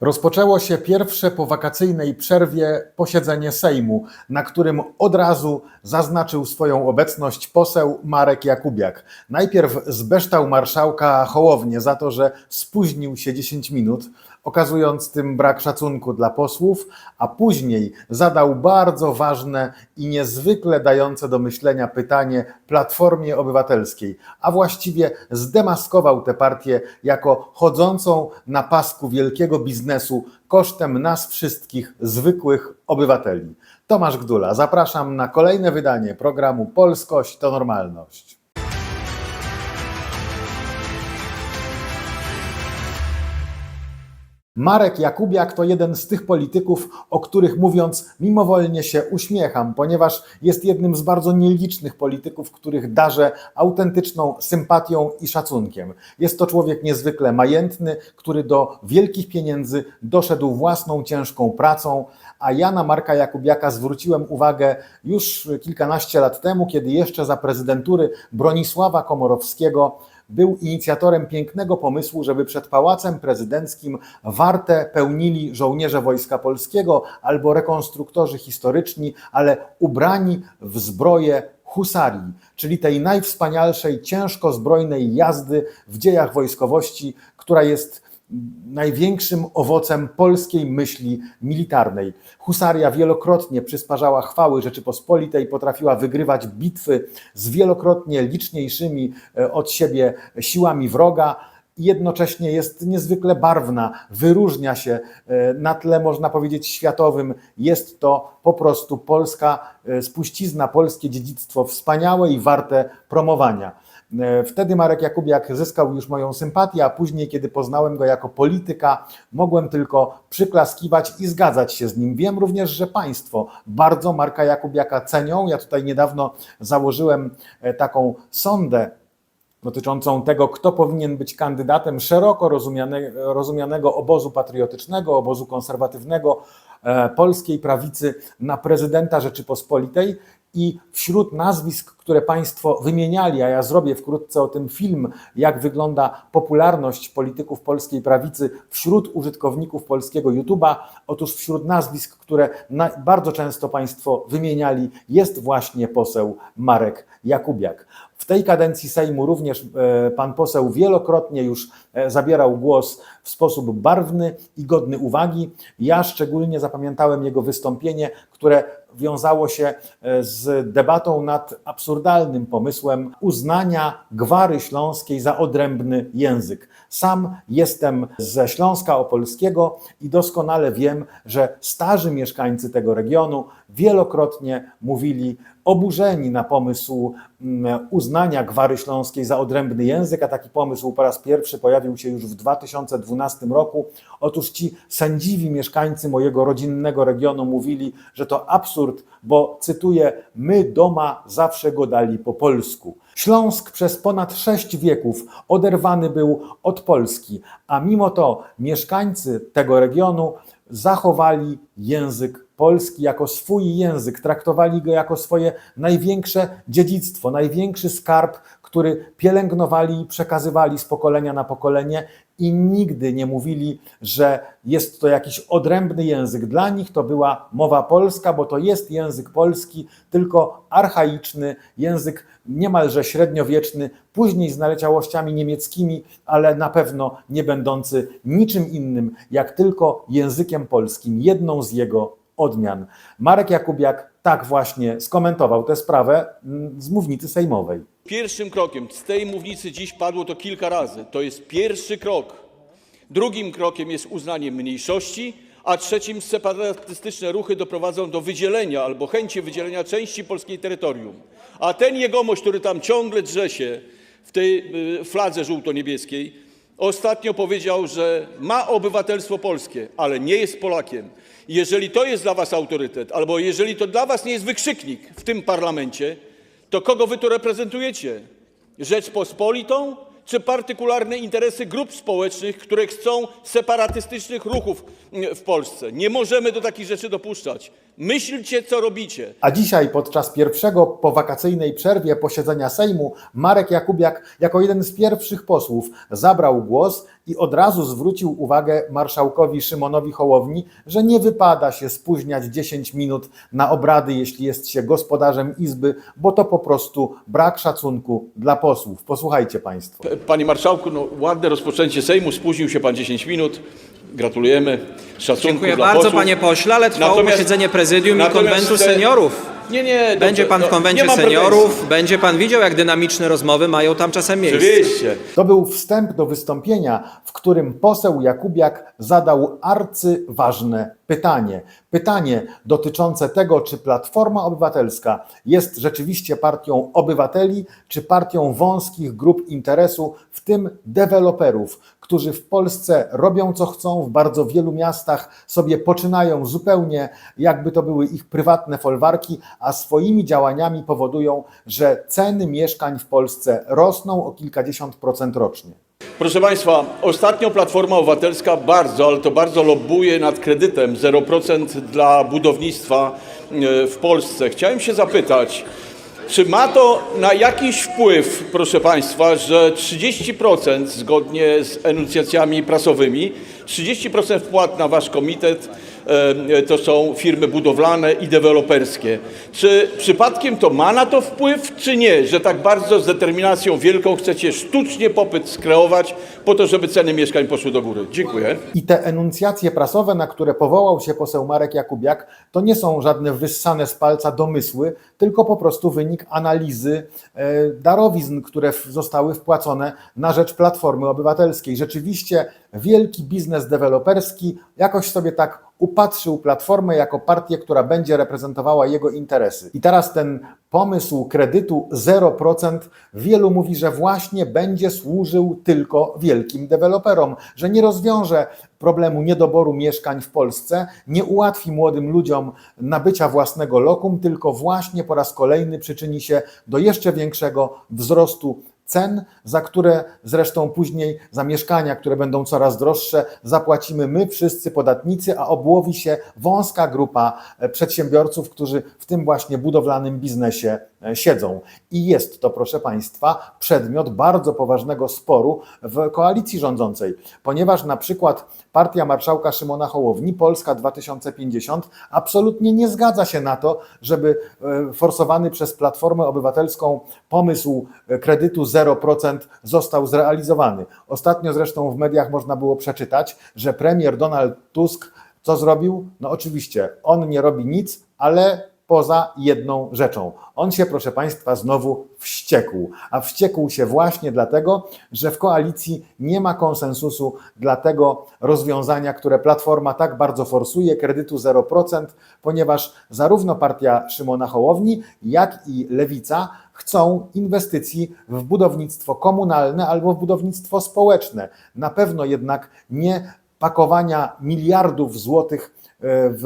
Rozpoczęło się pierwsze po wakacyjnej przerwie posiedzenie Sejmu, na którym od razu zaznaczył swoją obecność poseł Marek Jakubiak. Najpierw zbeształ marszałka Hołownię za to, że spóźnił się 10 minut, okazując tym brak szacunku dla posłów, a później zadał bardzo ważne i niezwykle dające do myślenia pytanie Platformie Obywatelskiej, a właściwie zdemaskował tę partię jako chodzącą na pasku wielkiego biznesu kosztem nas wszystkich zwykłych obywateli. Tomasz Gdula, zapraszam na kolejne wydanie programu Polskość to Normalność. Marek Jakubiak to jeden z tych polityków, o których mówiąc mimowolnie się uśmiecham, ponieważ jest jednym z bardzo nielicznych polityków, których darzę autentyczną sympatią i szacunkiem. Jest to człowiek niezwykle majętny, który do wielkich pieniędzy doszedł własną ciężką pracą, a ja na Marka Jakubiaka zwróciłem uwagę już kilkanaście lat temu, kiedy jeszcze za prezydentury Bronisława Komorowskiego był inicjatorem pięknego pomysłu, żeby przed Pałacem Prezydenckim wartę pełnili żołnierze Wojska Polskiego albo rekonstruktorzy historyczni, ale ubrani w zbroję husarii, czyli tej najwspanialszej, ciężko zbrojnej jazdy w dziejach wojskowości, która jest największym owocem polskiej myśli militarnej. Husaria wielokrotnie przysparzała chwały Rzeczypospolitej, potrafiła wygrywać bitwy z wielokrotnie liczniejszymi e, od siebie siłami wroga jednocześnie jest niezwykle barwna, wyróżnia się e, na tle, można powiedzieć, światowym. Jest to po prostu polska e, spuścizna, polskie dziedzictwo wspaniałe i warte promowania. E, Wtedy Marek Jakubiak zyskał już moją sympatię, a później, kiedy poznałem go jako polityka, mogłem tylko przyklaskiwać i zgadzać się z nim. Wiem również, że Państwo bardzo Marka Jakubiaka cenią. Ja tutaj niedawno założyłem e, taką sondę dotyczącą tego, kto powinien być kandydatem szeroko rozumiane, rozumianego obozu patriotycznego, obozu konserwatywnego e, polskiej prawicy na prezydenta Rzeczypospolitej. I wśród nazwisk, które Państwo wymieniali, a ja zrobię wkrótce o tym film, jak wygląda popularność polityków polskiej prawicy wśród użytkowników polskiego YouTube'a, otóż wśród nazwisk, które bardzo często Państwo wymieniali, jest właśnie poseł Marek Jakubiak. W tej kadencji Sejmu również e, pan poseł wielokrotnie już e, zabierał głos w sposób barwny i godny uwagi. Ja szczególnie zapamiętałem jego wystąpienie, które wiązało się e, z debatą nad absurdalnym pomysłem uznania gwary śląskiej za odrębny język. Sam jestem ze Śląska Opolskiego i doskonale wiem, że starzy mieszkańcy tego regionu wielokrotnie mówili oburzeni na pomysł mm, uznania gwary śląskiej za odrębny język, a taki pomysł po raz pierwszy pojawił się już w 2012 roku. Otóż ci sędziwi mieszkańcy mojego rodzinnego regionu mówili, że to absurd, bo cytuję: My doma zawsze go dali po polsku. Śląsk przez ponad sześć wieków oderwany był od Polski, a mimo to mieszkańcy tego regionu zachowali język polski jako swój język, traktowali go jako swoje największe dziedzictwo, największy skarb, który pielęgnowali i przekazywali z pokolenia na pokolenie i nigdy nie mówili, że jest to jakiś odrębny język. Dla nich to była mowa polska, bo to jest język polski, tylko archaiczny, język niemalże średniowieczny, później z naleciałościami niemieckimi, ale na pewno nie będący niczym innym, jak tylko językiem polskim, jedną z jego odmian. Marek Jakubiak tak właśnie skomentował tę sprawę mm, z mównicy sejmowej. Pierwszym krokiem, z tej mównicy dziś padło to kilka razy, to jest pierwszy krok. Drugim krokiem jest uznanie mniejszości, a trzecim separatystyczne ruchy doprowadzą do wydzielenia albo chęci wydzielenia części polskiej terytorium. A ten jegomość, który tam ciągle drze się w tej y, fladze żółto-niebieskiej, ostatnio powiedział, że ma obywatelstwo polskie, ale nie jest Polakiem. Jeżeli to jest dla was autorytet, albo jeżeli to dla was nie jest wykrzyknik w tym parlamencie, to kogo wy tu reprezentujecie? Rzeczpospolitą czy partykularne interesy grup społecznych, które chcą separatystycznych ruchów w Polsce? Nie możemy do takich rzeczy dopuszczać. Myślcie, co robicie. A dzisiaj podczas pierwszego po wakacyjnej przerwie posiedzenia Sejmu Marek Jakubiak jako jeden z pierwszych posłów zabrał głos i od razu zwrócił uwagę marszałkowi Szymonowi Hołowni, że nie wypada się spóźniać 10 minut na obrady, jeśli jest się gospodarzem Izby, bo to po prostu brak szacunku dla posłów. Posłuchajcie Państwo. Panie Marszałku, no, ładne rozpoczęcie Sejmu, spóźnił się Pan 10 minut. Gratulujemy. Szacunku Dziękuję dla bardzo posłów. panie pośle, ale trwało Natomiast- posiedzenie prezydium i natomiast konwentu seniorów. Nie, nie. dobrze, Będzie pan w no, konwencie mam seniorów, pretensji. będzie pan widział, jak dynamiczne rozmowy mają tam czasem miejsce. Oczywiście. To był wstęp do wystąpienia, w którym poseł Jakubiak zadał arcyważne pytanie. Pytanie dotyczące tego, czy Platforma Obywatelska jest rzeczywiście partią obywateli, czy partią wąskich grup interesu, w tym deweloperów, którzy w Polsce robią co chcą, w bardzo wielu miastach sobie poczynają zupełnie jakby to były ich prywatne folwarki, a swoimi działaniami powodują, że ceny mieszkań w Polsce rosną o kilkadziesiąt procent rocznie. Proszę Państwa, ostatnio Platforma Obywatelska bardzo, ale to bardzo lobbuje nad kredytem 0% dla budownictwa e, w Polsce. Chciałem się zapytać, czy ma to na jakiś wpływ, proszę Państwa, że 30% zgodnie z enuncjacjami prasowymi, 30% wpłat na Wasz komitet to są firmy budowlane i deweloperskie. Czy przypadkiem to ma na to wpływ, czy nie, że tak bardzo z determinacją wielką chcecie sztucznie popyt skreować po to, żeby ceny mieszkań poszły do góry? Dziękuję. I te enuncjacje prasowe, na które powołał się poseł Marek Jakubiak, to nie są żadne wyssane z palca domysły, tylko po prostu wynik analizy e, darowizn, które zostały wpłacone na rzecz Platformy Obywatelskiej. Rzeczywiście wielki biznes deweloperski jakoś sobie tak upatrzył Platformę jako partię, która będzie reprezentowała jego interesy. I teraz ten pomysł kredytu 0% wielu mówi, że właśnie będzie służył tylko wielkim deweloperom, że nie rozwiąże problemu niedoboru mieszkań w Polsce, nie ułatwi młodym ludziom nabycia własnego lokum, tylko właśnie po raz kolejny przyczyni się do jeszcze większego wzrostu cen, za które zresztą później za mieszkania, które będą coraz droższe, zapłacimy my wszyscy podatnicy, a obłowi się wąska grupa e, przedsiębiorców, którzy w tym właśnie budowlanym biznesie e, siedzą. I jest to, proszę Państwa, przedmiot bardzo poważnego sporu w koalicji rządzącej, ponieważ na przykład partia marszałka Szymona Hołowni, Polska 2050, absolutnie nie zgadza się na to, żeby e, forsowany przez Platformę Obywatelską pomysł kredytu 0% został zrealizowany. Ostatnio zresztą w mediach można było przeczytać, że premier Donald Tusk co zrobił? No oczywiście, on nie robi nic, ale poza jedną rzeczą. On się, proszę Państwa, znowu wściekł. A wściekł się właśnie dlatego, że w koalicji nie ma konsensusu dla tego rozwiązania, które Platforma tak bardzo forsuje, kredytu 0%, ponieważ zarówno partia Szymona Hołowni, jak i Lewica chcą inwestycji w budownictwo komunalne albo w budownictwo społeczne. Na pewno jednak nie pakowania miliardów złotych e, w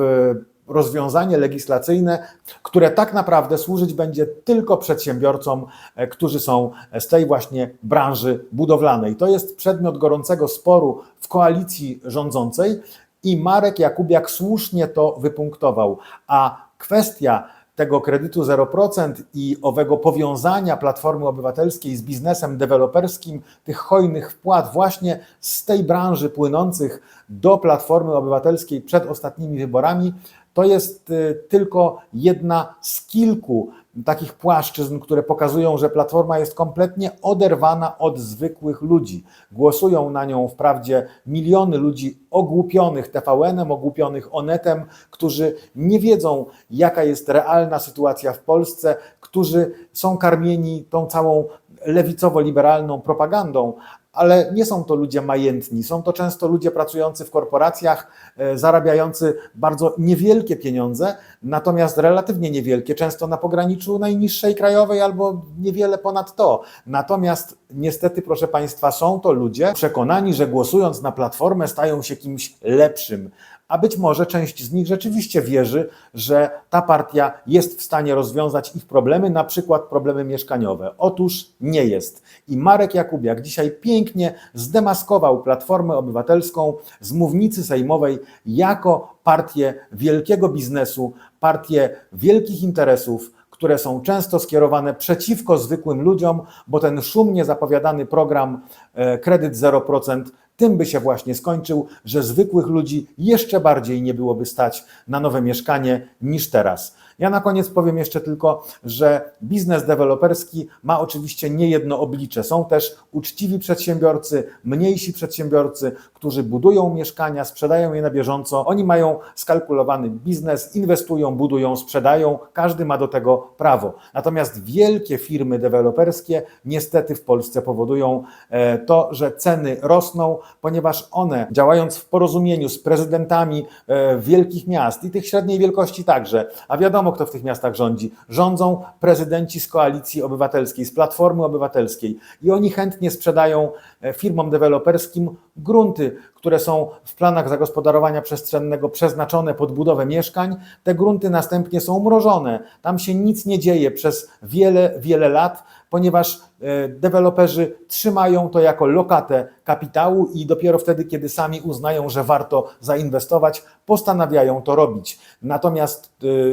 rozwiązanie legislacyjne, które tak naprawdę służyć będzie tylko przedsiębiorcom, e, którzy są z tej właśnie branży budowlanej. To jest przedmiot gorącego sporu w koalicji rządzącej i Marek Jakubiak słusznie to wypunktował. A kwestia tego kredytu 0% i owego powiązania Platformy Obywatelskiej z biznesem deweloperskim, tych hojnych wpłat właśnie z tej branży płynących do Platformy Obywatelskiej przed ostatnimi wyborami, to jest y, tylko jedna z kilku takich płaszczyzn, które pokazują, że Platforma jest kompletnie oderwana od zwykłych ludzi. Głosują na nią wprawdzie miliony ludzi ogłupionych TVN-em, ogłupionych Onetem, którzy nie wiedzą, jaka jest realna sytuacja w Polsce, którzy są karmieni tą całą lewicowo-liberalną propagandą, ale nie są to ludzie majętni, są to często ludzie pracujący w korporacjach, e, zarabiający bardzo niewielkie pieniądze, natomiast relatywnie niewielkie, często na pograniczu najniższej krajowej albo niewiele ponad to. Natomiast niestety, proszę Państwa, są to ludzie przekonani, że głosując na platformę stają się kimś lepszym. A być może część z nich rzeczywiście wierzy, że ta partia jest w stanie rozwiązać ich problemy, na przykład problemy mieszkaniowe. Otóż nie jest. I Marek Jakubiak dzisiaj pięknie zdemaskował Platformę Obywatelską z mównicy sejmowej jako partię wielkiego biznesu, partię wielkich interesów, które są często skierowane przeciwko zwykłym ludziom, bo ten szumnie zapowiadany program e, Kredyt 0% tym by się właśnie skończył, że zwykłych ludzi jeszcze bardziej nie byłoby stać na nowe mieszkanie niż teraz. Ja na koniec powiem jeszcze tylko, że biznes deweloperski ma oczywiście niejedno oblicze. Są też uczciwi przedsiębiorcy, mniejsi przedsiębiorcy, którzy budują mieszkania, sprzedają je na bieżąco. Oni mają skalkulowany biznes, inwestują, budują, sprzedają. Każdy ma do tego prawo. Natomiast wielkie firmy deweloperskie niestety w Polsce powodują e, to, że ceny rosną, ponieważ one, działając w porozumieniu z prezydentami e, wielkich miast i tych średniej wielkości także, a wiadomo, kto w tych miastach rządzi, rządzą prezydenci z koalicji obywatelskiej, z Platformy Obywatelskiej i oni chętnie sprzedają e, firmom deweloperskim grunty, które są w planach zagospodarowania przestrzennego przeznaczone pod budowę mieszkań. Te grunty następnie są mrożone. Tam się nic nie dzieje przez wiele, wiele lat, ponieważ e, deweloperzy trzymają to jako lokatę kapitału i dopiero wtedy, kiedy sami uznają, że warto zainwestować, postanawiają to robić. Natomiast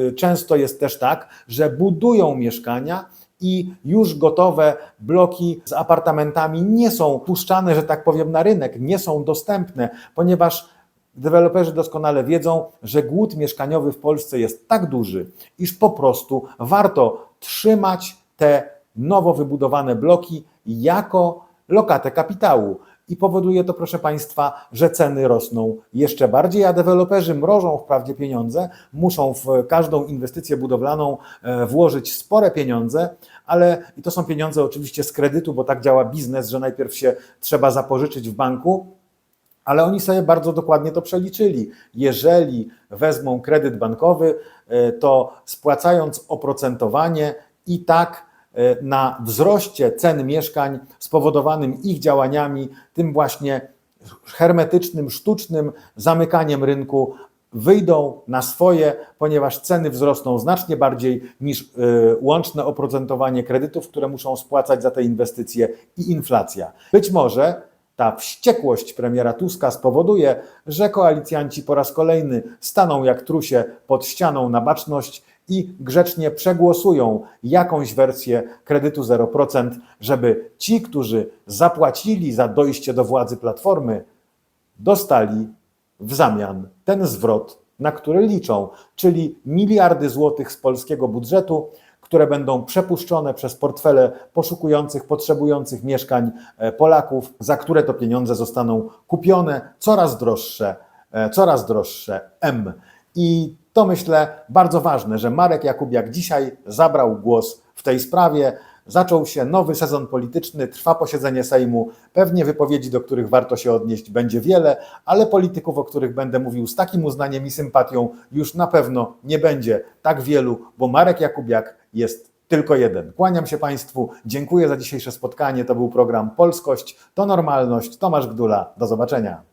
e, często jest też tak, że budują mieszkania, i już gotowe bloki z apartamentami nie są puszczane, że tak powiem, na rynek, nie są dostępne, ponieważ deweloperzy doskonale wiedzą, że głód mieszkaniowy w Polsce jest tak duży, iż po prostu warto trzymać te nowo wybudowane bloki jako lokatę kapitału. I powoduje to, proszę Państwa, że ceny rosną jeszcze bardziej, a deweloperzy mrożą wprawdzie pieniądze, muszą w każdą inwestycję budowlaną e, włożyć spore pieniądze, ale i to są pieniądze oczywiście z kredytu, bo tak działa biznes, że najpierw się trzeba zapożyczyć w banku, ale oni sobie bardzo dokładnie to przeliczyli. Jeżeli wezmą kredyt bankowy, e, to spłacając oprocentowanie i tak na wzroście cen mieszkań spowodowanym ich działaniami, tym właśnie hermetycznym, sztucznym zamykaniem rynku, wyjdą na swoje, ponieważ ceny wzrosną znacznie bardziej niż y, łączne oprocentowanie kredytów, które muszą spłacać za te inwestycje i inflacja. Być może ta wściekłość premiera Tuska spowoduje, że koalicjanci po raz kolejny staną jak trusie pod ścianą na baczność i grzecznie przegłosują jakąś wersję kredytu 0%, żeby ci, którzy zapłacili za dojście do władzy Platformy, dostali w zamian ten zwrot, na który liczą, czyli miliardy złotych z polskiego budżetu, które będą przepuszczone przez portfele poszukujących, potrzebujących mieszkań e, Polaków, za które to pieniądze zostaną kupione coraz droższe, e, coraz droższe M. I to myślę bardzo ważne, że Marek Jakubiak dzisiaj zabrał głos w tej sprawie. Zaczął się nowy sezon polityczny, trwa posiedzenie Sejmu. Pewnie wypowiedzi, do których warto się odnieść, będzie wiele, ale polityków, o których będę mówił z takim uznaniem i sympatią, już na pewno nie będzie tak wielu, bo Marek Jakubiak jest tylko jeden. Kłaniam się Państwu, dziękuję za dzisiejsze spotkanie. To był program Polskość, to normalność. Tomasz Gdula, do zobaczenia.